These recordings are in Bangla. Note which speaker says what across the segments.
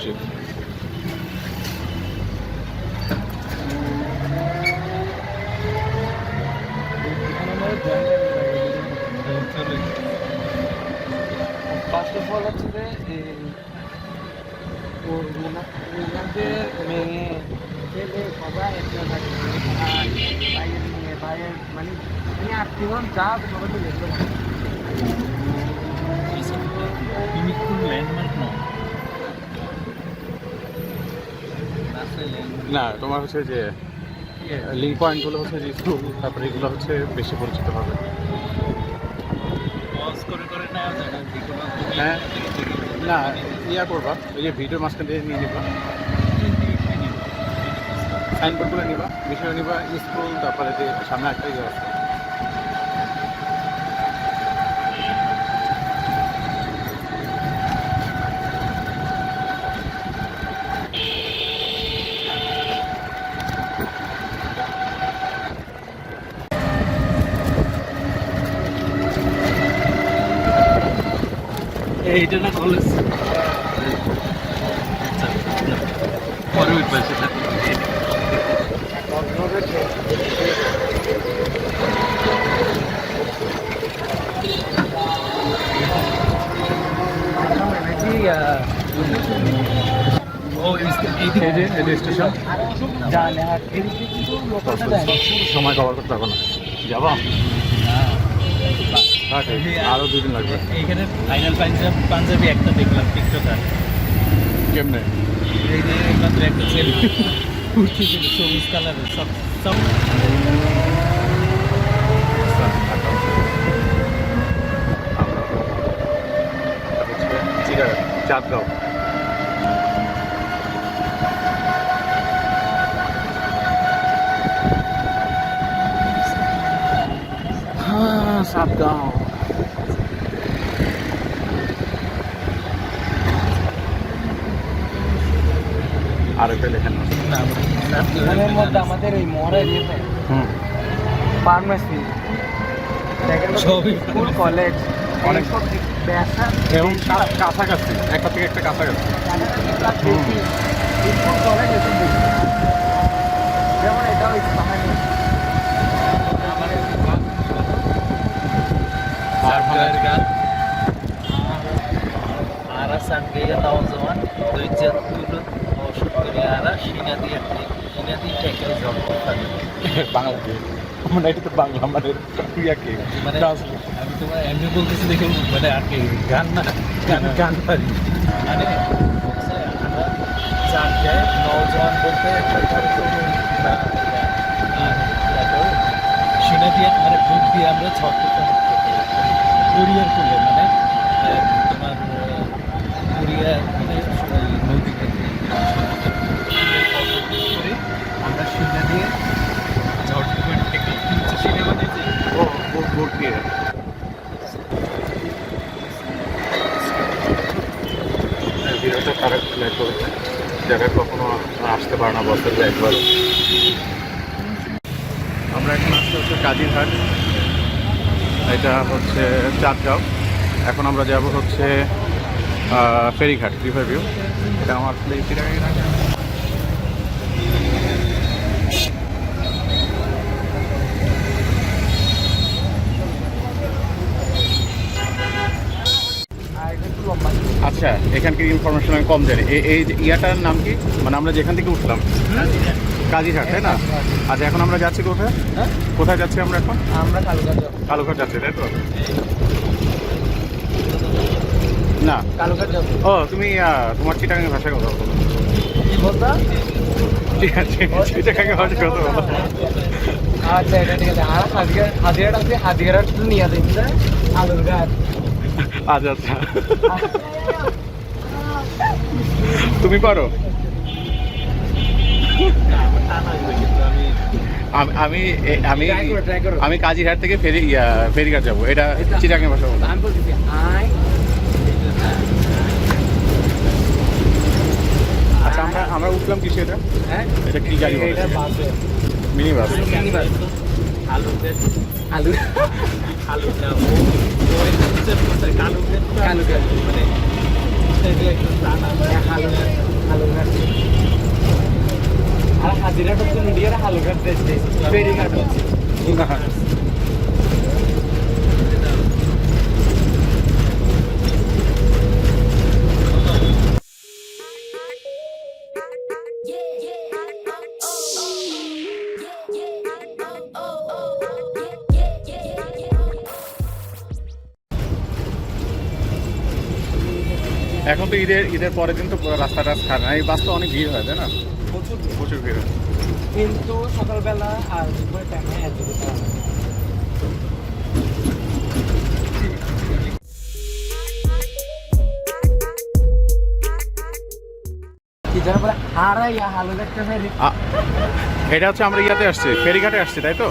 Speaker 1: মসজিদ
Speaker 2: ফার্স্ট অফ হচ্ছে যে মেয়ে ছেলে সবাই একটা ভাইয়ের মানে আত্মীয় যা সবাই মিলে এগুলো মানে।
Speaker 3: তুমি কোন ল্যান্ডমার্ক নাও
Speaker 1: না তোমার হচ্ছে যে লিঙ্ক পয়েন্টগুলো হচ্ছে যে স্কুল তারপরে এগুলো হচ্ছে বেশি পরিচিত হবে হ্যাঁ না ইয়া করবা ওই যে ভিডিও মাঝখান দিয়ে নিয়ে নিবা সাইনবোর্ডগুলো নিবা বিষয় নিবা স্কুল তারপরে যে সামনে একটা ইয়ে আছে
Speaker 3: এইটা না কলেজ পরে উঠবে সেটা ও এইদিকে
Speaker 1: এই যে এই যে স্টেশন
Speaker 2: জানে এদিকে কিন্তু লোকালটা যায় না।
Speaker 1: সময় কভার করতে হবে না যাবা আরও দুদিন লাগবে।
Speaker 3: এইখানে ফাইনাল পাঞ্জাব পাঞ্জাবি একটা দেখলাম টিকটকার
Speaker 1: কেমনে?
Speaker 3: এই যে একটা ছেলে। উঠতেছিল সবুজ কালারের সব সব।
Speaker 1: চাঁদগাঁও আর একটা লেখেন
Speaker 2: আমাদের এই মরে যেতে
Speaker 1: হুম।
Speaker 2: ফার্মেসি।
Speaker 3: সবই
Speaker 2: স্কুল কলেজ
Speaker 1: অনেক- এবং কাছাকাছি একটা থেকে একটা কাছাকাছি।
Speaker 2: যেমন এটাও ইসলামানি
Speaker 3: Sarplar Gal Ara Sangaya Nauzaman Duycat Tulu Oshut Kuri Ara Shinadi Ati Shinadi Tekil Zorko Kali
Speaker 1: Bangla মানে এটা তো বাংলা মানে ইয়া কি?
Speaker 3: মানে আমি তোমার এমনি বলতেছি দেখে মানে আর কি গান না গান গান পারি মানে আমরা চার যায় নজওয়ান বলতে একটা তো না দিয়ে মানে বুক দিয়ে আমরা ছট কোরিয়ার করলে মানে তোমার আহ, কোরিয়া মানে ওই নদীতে করে আমরা সিনা দিয়ে ঝড় করে থেকে সিনে বানিয়েছি
Speaker 1: বোট দিয়ে ভিডিওটা তারা প্লে করেছে। যারা কখনো আসতে পারে না বছরে একবার। আমরা এখন আসতে হচ্ছে কাজিরহাট। এটা হচ্ছে চাঁদগাঁও। এখন আমরা যাব হচ্ছে ফেরিঘাট রিভার ভিউ এটা আমার প্লেস
Speaker 2: আর এটা একটু লম্বা
Speaker 1: আচ্ছা এখানকার ইনফরমেশন আমি কম জানি। এই ইয়াটার নাম কি? মানে আমরা যেখান থেকে উঠলাম। কাজিরহাট তাই না? আচ্ছা এখন আমরা যাচ্ছি কোথায়?
Speaker 2: হ্যাঁ?
Speaker 1: কোথায় যাচ্ছি আমরা এখন?
Speaker 2: আমরা কালুঘাট
Speaker 1: কালুঘাট যাচ্ছি তাই তো? না।
Speaker 2: কালুঘাট
Speaker 1: ও তুমি তোমার চিটাগাঙ্গের ভাষায় কথা বলো। আছে ভাষায় কথা বলো।
Speaker 2: আচ্ছা ঠিক আছে। আর হাজিরাট হাজিরাট আছে হাজিরাট নিয়ে দিচ্ছে আলুরঘাট
Speaker 1: আচ্ছা আচ্ছা। তুমি পারো? আমি আমি আমি কাজিরহাট থেকে ফেরি ফেরিঘাট যাব। এটা চিটাগাঙ্গের ভাষা বলো। আচ্ছা আমরা আমরা উঠলাম কিসে এটা?
Speaker 2: হ্যাঁ?
Speaker 1: এটা কি গাড়ি মিনি বাস।
Speaker 2: Mini bus.
Speaker 3: আলুতে।
Speaker 2: আলু।
Speaker 3: ওই হচ্ছে কালুকে
Speaker 2: কালুঘাট
Speaker 3: মানে
Speaker 2: আলু হালুঘাট আর হাজিরাট হচ্ছে মিডিয়ার হালুঘাট দেখছে ফেরিঘাট হচ্ছে
Speaker 1: এখন তো ঈদের ঈদের পরের দিন তো রাস্তাটা খারাপ এই বাস তো অনেক ভিড় হয় তাই না?
Speaker 2: প্রচুর
Speaker 1: প্রচুর ভিড় হয়।
Speaker 2: কিন্তু সকালবেলা আর দুপুরের টাইমে এত হয় না।
Speaker 1: আ- এটা হচ্ছে আমরা ইয়াতে আসছি ফেরিঘাটে আসছি তাই তো?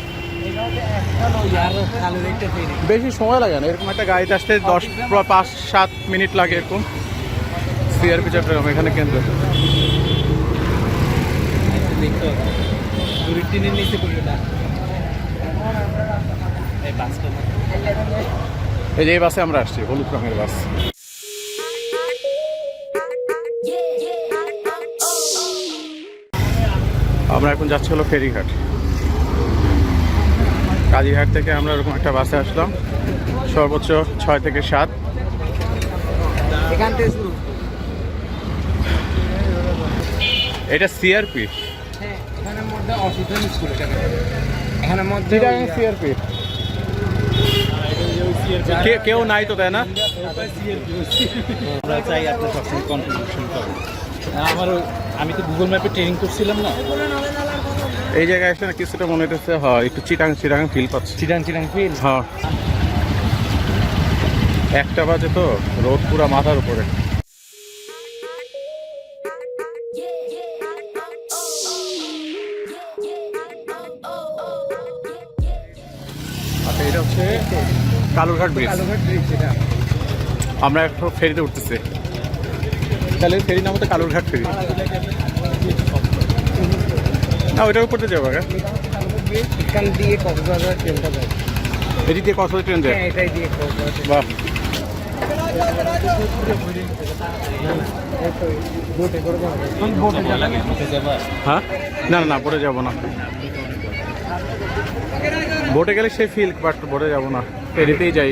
Speaker 1: বেশি সময় লাগে না এরকম একটা গাড়িতে আসতে দশ পাঁচ সাত মিনিট লাগে এরকম। সিআরপি চট্টগ্রাম এখানে কেন্দ্র।
Speaker 3: টিনের নিচে এই
Speaker 1: যে এই বাসে আমরা আসছি হলুদ রঙের বাস। আমরা এখন যাচ্ছি হলো ফেরিঘাট। কালীঘাট থেকে আমরা ওরকম একটা বাসে আসলাম সর্বোচ্চ ছয় থেকে সাত।
Speaker 2: এখান থেকে
Speaker 1: এটা সিআরপি
Speaker 2: হ্যাঁ এখানের মধ্যে অসুবিধা স্কুল এখানে এখানের মধ্যে
Speaker 1: সিআরপি কেউ নাই তো তাই না?
Speaker 3: আমরা চাই আপনি সবসময় কন্ট্রিবিউশন করেন। আমারও আমি তো গুগল ম্যাপে ট্রেনিং করছিলাম না।
Speaker 1: এই জায়গায় এসে কিছুটা মনে হইতেছে হয় একটু চিটাং চিটাং ফিল পাচ্ছি।
Speaker 2: চিরাং চিরাং ফিল
Speaker 1: হ্যাঁ একটা বাজে তো রোদ পুরা মাথার উপরে। কালুরঘাট ব্রিজ
Speaker 2: কালুঘাট ব্রিজ এটা।
Speaker 1: আমরা একটা ফেরিতে উঠতেছি। তাহলে ফেরি নাম হচ্ছে কালুরঘাট ফেরি। না ওইটার উপর দিয়ে যাব আগে।
Speaker 2: এখান দিয়ে কক্সবাজার ট্রেনটা যায়
Speaker 1: এটি দিয়ে ট্রেন যায়?
Speaker 2: হ্যাঁ এটাই দিয়ে কক্সবাজার
Speaker 1: বাহ। হ্যাঁ? না না না বোটে যাব না। বোটে গেলে সে ফিল বাট বোটে যাব না। ফেরিতেই যাই।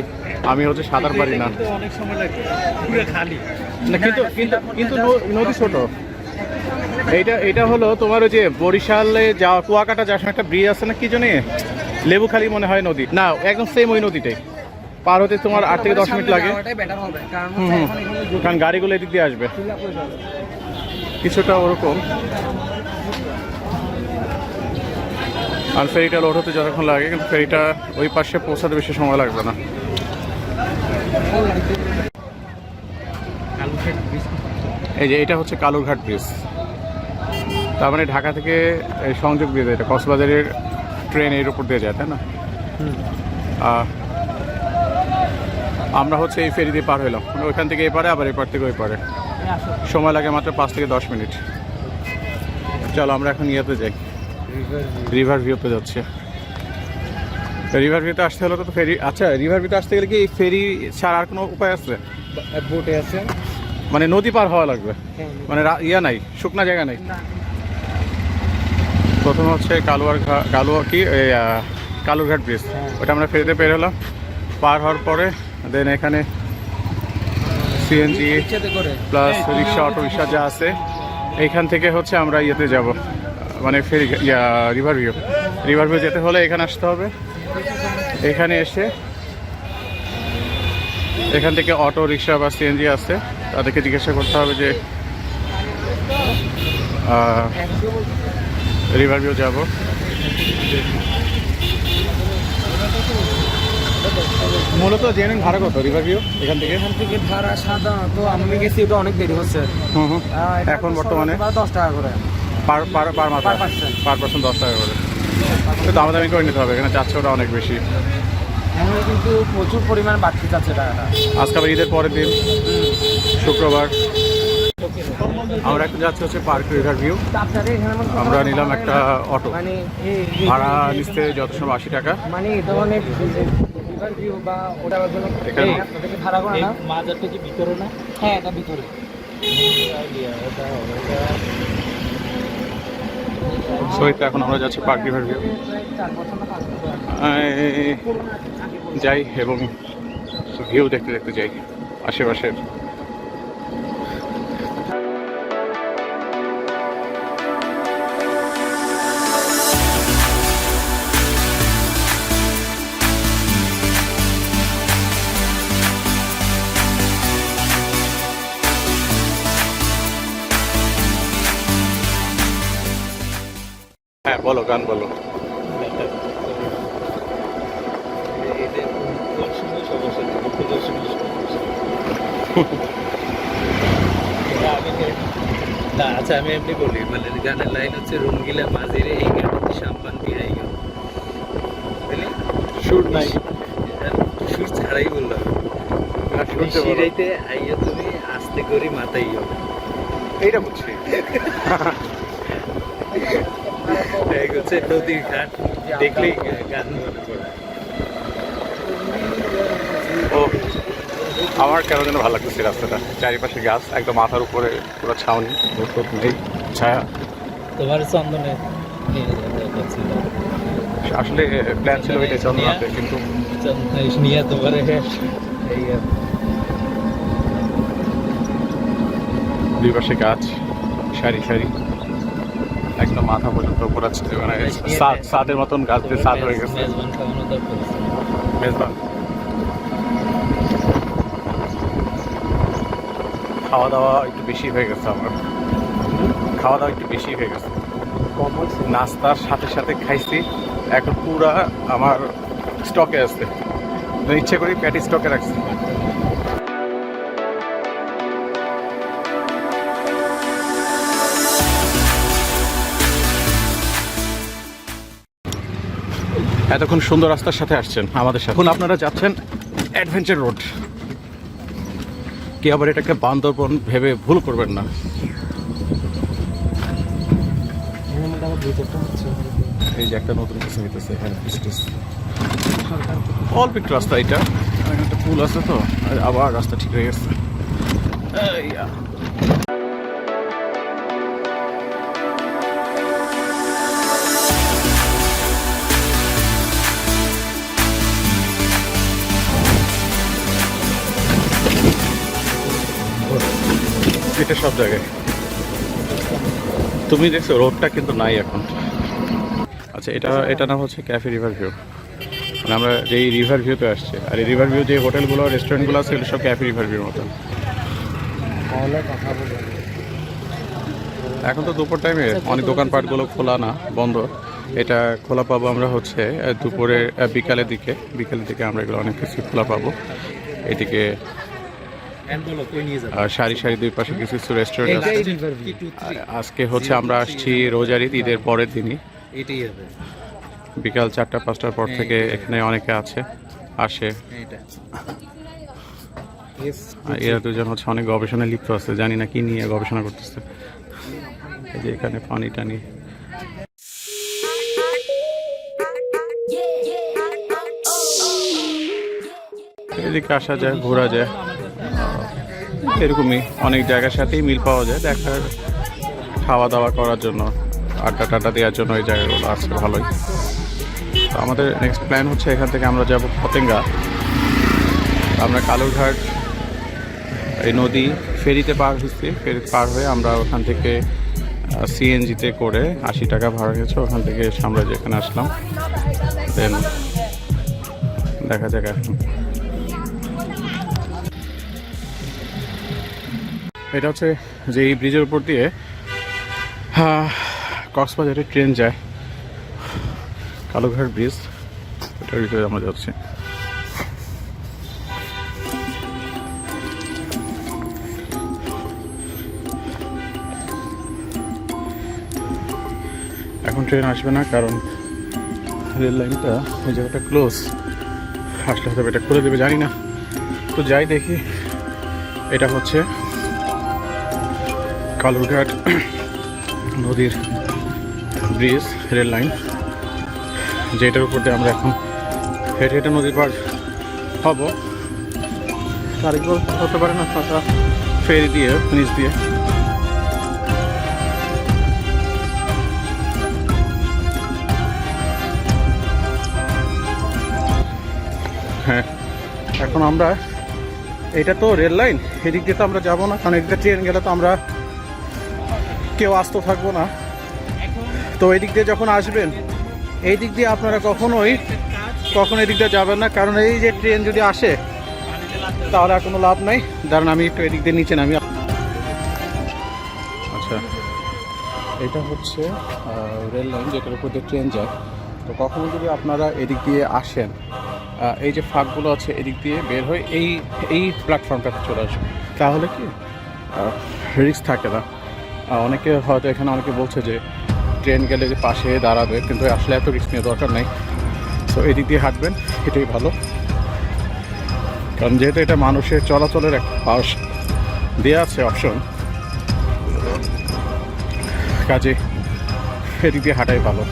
Speaker 1: আমি হচ্ছে সাঁতার পারি না।
Speaker 3: কিন্তু অনেক সময় লাগে পুরো খালি।
Speaker 1: না কিন্তু কিন্তু কিন্তু নদী ছোট। এইটা এটা হলো তোমার ওই যে বরিশালে যাওয়া কুয়াকাটা যাওয়ার একটা ব্রিজ আছে না কি জানি? লেবুখালি মনে হয় নদী। না একদম সেম ওই নদীটাই পার হতে তোমার আট থেকে দশ মিনিট লাগে।
Speaker 2: কারণ
Speaker 1: গাড়িগুলো এদিক দিয়ে আসবে। কিছুটা ওরকম। আর ফেরিটা লোড হতে যতক্ষণ লাগে, কিন্তু ফেরিটা ওই পাশে পৌঁছাতে বেশি সময় লাগবে না। এই যে এটা হচ্ছে কালুরঘাট ব্রিজ তার মানে ঢাকা থেকে সংযোগ দিয়ে দেয় এটা। কক্সবাজারের ট্রেন এর উপর দিয়ে যায়, তাই না? আমরা হচ্ছে এই ফেরি দিয়ে পার হইলাম। মানে ওইখান থেকে এই পারে, আবার এপার থেকে ওই পারে। সময় লাগে মাত্র পাঁচ থেকে দশ মিনিট। চলো, আমরা এখন ইয়েতে যাই। রিভার ভিউতে যাচ্ছে। রিভার ভিউতে আসতে হলে তো ফেরি আচ্ছা রিভার ভিউতে আসতে গেলে কি এই ফেরি ছাড়া আর কোনো উপায় আছে?
Speaker 2: বোটে আছে।
Speaker 1: মানে নদী পার হওয়া লাগবে?
Speaker 2: হ্যাঁ।
Speaker 1: মানে ইয়া নাই শুকনা জায়গা নাই? প্রথমে হচ্ছে কালুয়ার কালুয়া কি কালুরঘাট ব্রিজ
Speaker 2: হ্যাঁ।
Speaker 1: ওটা আমরা ফেরিতে পের হলাম। পার হওয়ার পরে দেন এখানে CNG plus rickshaw auto rickshaw যা আছে এইখান থেকে হচ্ছে আমরা ইয়েতে যাব। মানে ফেরি ইয়া রিভার ভিউ রিভার ভিউ যেতে হলে এখানে আসতে হবে। এখানে এসে এখান থেকে অটো রিক্সা বা সিএনজি আছে তাদেরকে জিজ্ঞাসা করতে হবে যে রিভার ভিউ যাব। মূলত জেনে নিন ভাড়া কত রিভার ভিউ এখান থেকে?
Speaker 2: এখান থেকে ভাড়া সাধারণত আমি গেছি ওটা অনেক দেরি হচ্ছে।
Speaker 1: হুম হুম। এখন বর্তমানে?
Speaker 2: দশ টাকা করে।
Speaker 1: পার পার পার মাথা? পার পার্সন দশ টাকা করে। তো দামাদামি করে নিতে হবে এখানে যাচ্ছে ওটা অনেক বেশি।
Speaker 2: কিন্তু প্রচুর পরিমাণ বাড়তি যাচ্ছে টাকাটা।
Speaker 1: আজকে আবার ঈদের পরের দিন শুক্রবার। আমরা এখন যাচ্ছি হচ্ছে পার্ক রিভার ভিউ।
Speaker 2: এখানে আমার
Speaker 1: নিলাম একটা অটো।
Speaker 2: মানে
Speaker 1: ভাড়া নিচ্ছে যত সময় আশি টাকা।
Speaker 2: মানে বা এই আপনাদেরকে ভাড়া করে না?
Speaker 3: মাজারটা কি ভিতরে না?
Speaker 2: হ্যাঁ এটা ভিতরে।
Speaker 3: এটা এটা
Speaker 1: সো তো এখন আমরা যাচ্ছি পার্ক রিভার ভিউ। যাই এবং ভিউ দেখতে দেখতে যাই আশেপাশের বলো গান বলো।
Speaker 3: না আচ্ছা আমি এমনি বলি মানে গানের লাইন হচ্ছে রঙ্গিলা মাঝিরে এই গানটি সাম্পান পিয়াই গেল বুঝলি
Speaker 1: শুট নাই।
Speaker 3: সুর ছাড়াই বললাম। সিরাইতে আইয়া তুমি আস্তে করে মাথাইও
Speaker 1: এইটা বুঝছি।
Speaker 3: হচ্ছে নদীর ঘাট দেখলেই গান মনে পড়ে
Speaker 1: ও আমার কেন যেন ভালো লাগতেছে রাস্তাটা? চারিপাশে গাছ একদম মাথার উপরে পুরো ছাউনি। নেই ছায়া।
Speaker 3: তোমার চন্দনে
Speaker 1: আসলে প্ল্যান ছিল ওইটাই চন্দ্রনাথে কিন্তু
Speaker 3: নিয়ে তোমার
Speaker 1: দুই পাশে গাছ সারি সারি। একদম মাথা পর্যন্ত মানে সাদ সাদের মতন গাছ দিয়ে সাদ হয়ে গেছে।
Speaker 3: মেজবান।
Speaker 1: খাওয়া দাওয়া একটু বেশি হয়ে গেছে আমার। খাওয়া দাওয়া একটু বেশি হয়ে গেছে। নাস্তার সাথে সাথে খাইছি। এখন পুরা আমার স্টকে আছে। ইচ্ছে করি প্যাটি স্টকে রাখছি। এতক্ষণ সুন্দর রাস্তার সাথে আসছেন আমাদের সাথে। এখন আপনারা যাচ্ছেন অ্যাডভেঞ্চার রোড কি আবার এটাকে বান্দরবন ভেবে ভুল করবেন না? এই যে একটা নতুন কিছু হইতেছে এখানে অল্প একটু রাস্তা এটা। একটা পুল আছে তো আবার রাস্তা ঠিক হয়ে গেছে। এটা সব জায়গায়। তুমি দেখছ, রোডটা কিন্তু নাই এখন। আচ্ছা এটা এটা নাম হচ্ছে ক্যাফে রিভার ভিউ মানে আমরা যেই রিভার ভিউতে আসছে, আর এই রিভার ভিউ যে হোটেলগুলো রেস্টুরেন্টগুলো আছে, এগুলো সব ক্যাফে রিভার ভিউর মতো
Speaker 2: তাহলে কথা বলব
Speaker 1: এখন তো দুপুর টাইমে অনেক দোকানপাটগুলো খোলা না, বন্ধ। এটা খোলা পাবো আমরা হচ্ছে দুপুরে বিকালের দিকে। বিকালের দিকে আমরা এগুলো অনেক কিছু খোলা পাবো। এদিকে আহ, সারি সারি দুই পাশে কিছু কিছু রেস্টুরেন্ট আছে? আর আজকে হচ্ছে আমরা আসছি রোজার ঈদ ঈদের পরের দিনই। বিকাল চারটা পাঁচটার পর থেকে এখানে অনেকে আছে আসে। আর এরা দুজন হচ্ছে অনেক গবেষণায় লিপ্ত আছে জানি না কি নিয়ে গবেষণা করতেছে। এই যে এখানে পানি টানি। এদিকে আসা যায় ঘোরা যায়। এরকমই অনেক জায়গার সাথেই মিল পাওয়া যায়। দেখার খাওয়া দাওয়া করার জন্য আড্ডা টাড্ডা দেওয়ার জন্য এই জায়গাগুলো আছে ভালোই। তো আমাদের নেক্সট প্ল্যান হচ্ছে এখান থেকে আমরা যাব ফতেঙ্গা। আমরা কালুরঘাট, এই নদী, ফেরিতে পার হচ্ছি ফেরিতে পার হয়ে আমরা ওখান থেকে সিএনজিতে করে আশি টাকা ভাড়া গেছে ওখান থেকে আমরা যেখানে আসলাম দেন দেখা যাক এখন। এটা হচ্ছে যে এই ব্রিজের উপর দিয়ে কক্সবাজারে ট্রেন যায়। কালুঘাট ব্রিজ এটার ভিতরে আমরা যাচ্ছি। এখন ট্রেন আসবে না, কারণ রেল লাইনটা ওই জায়গাটা ক্লোজ আসলে হয়তো এটা খুলে দেবে, জানি না। তো যাই দেখি, এটা হচ্ছে কালুরঘাট নদীর ব্রিজ রেল লাইন যেটার উপর দিয়ে আমরা এখন হেঁটে হেঁটে নদীর পার হব। তারিখ হতে পারে না ছটা ফেরি দিয়ে নিচ দিয়ে। হ্যাঁ এখন আমরা, এটা তো রেল লাইন এদিক দিয়ে তো আমরা যাব না, কারণ এদিকে ট্রেন গেলে তো আমরা কেউ আস্ত থাকব না। তো এদিক দিয়ে যখন আসবেন এই দিক দিয়ে আপনারা কখনোই কখন এদিক দিয়ে যাবেন না কারণ এই যে ট্রেন যদি আসে তাহলে আর কোনো লাভ নাই। দাঁড়ান আমি একটু এদিক দিয়ে নিচে নামি। আচ্ছা এটা হচ্ছে রেল লাইন যেটার উপর দিয়ে ট্রেন যায়। তো কখনো যদি আপনারা এদিক দিয়ে আসেন এই যে ফাঁকগুলো আছে এদিক দিয়ে বের হয়ে এই এই প্ল্যাটফর্মটাতে চলে আসবে তাহলে কি? রিস্ক থাকে না। অনেকে হয়তো এখানে অনেকে বলছে যে ট্রেন গেলে যে পাশে দাঁড়াবে, কিন্তু আসলে এত রিস্ক নিয়ে দরকার নেই। তো এদিক দিয়ে হাঁটবেন, এটাই ভালো। কারণ যেহেতু এটা মানুষের চলাচলের এক পাশ দেওয়া আছে অপশন কাজে এদিক দিয়ে হাঁটাই ভালো।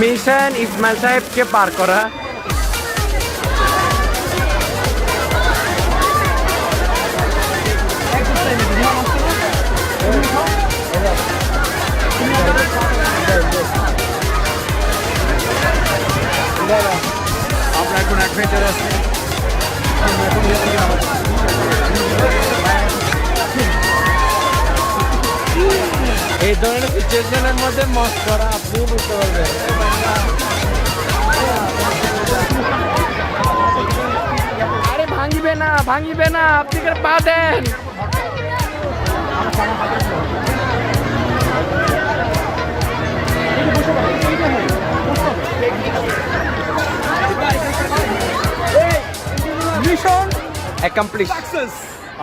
Speaker 2: মিশন ইসমাইল সাহেবকে পার করা
Speaker 1: আমরা এখন অ্যাডভেঞ্চার আছি
Speaker 2: এই ধরনের সিচুয়েশনের মধ্যে মস্ত করা আপনি বুঝতে পারবেন। আরে ভাঙিবে না ভাঙিবে না, আপনি পা দেন। মিশন অ্যাকমপ্লিশ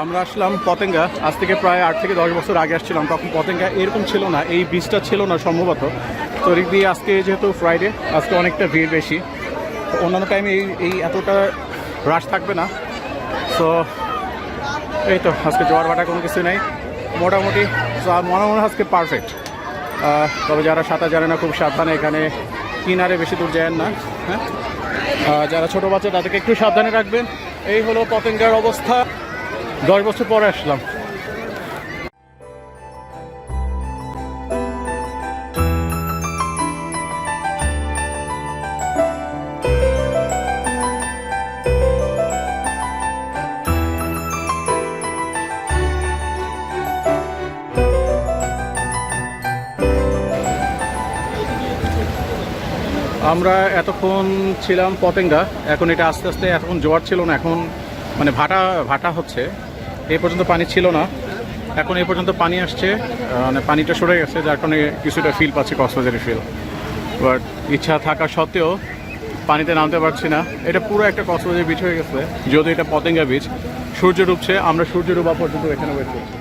Speaker 1: আমরা আসলাম পতেঙ্গা। আজ থেকে প্রায় আট থেকে দশ বছর আগে আসছিলাম। তখন পতেঙ্গা এরকম ছিল না এই বীজটা ছিল না সম্ভবত। তো এদিক দিয়ে আজকে যেহেতু ফ্রাইডে আজকে অনেকটা ভিড় বেশি। তো অন্যান্য টাইমে এই এই এতটা রাশ থাকবে না। তো এই তো আজকে জোয়ার ভাটা কোনো কিছু নেই। মোটামুটি মনে মনে হয় আজকে পারফেক্ট তবে যারা সাঁতার জানে না খুব সাবধানে এখানে কিনারে বেশি দূর যায় না। হ্যাঁ? যারা ছোট বাচ্চা, তাদেরকে একটু সাবধানে রাখবেন। এই হলো পতেঙ্গার অবস্থা। দশ বছর পরে আসলাম। আমরা এতক্ষণ ছিলাম পতেঙ্গা। এখন এটা আস্তে আস্তে এতক্ষণ জোয়ার ছিল না, এখন মানে ভাটা ভাটা হচ্ছে। এই পর্যন্ত পানি ছিল না। এখন এই পর্যন্ত পানি আসছে। মানে পানিটা সরে গেছে, যার কারণে কিছুটা ফিল পাচ্ছি, কক্সবাজারের ফিল বাট ইচ্ছা থাকা সত্ত্বেও পানিতে নামতে পারছি না। এটা পুরো একটা কক্সবাজার বিচ হয়ে গেছে। যদিও এটা পতেঙ্গা বিচ সূর্য ডুবছে, আমরা সূর্য ডুবা পর্যন্ত এখানে ওয়েট করছি।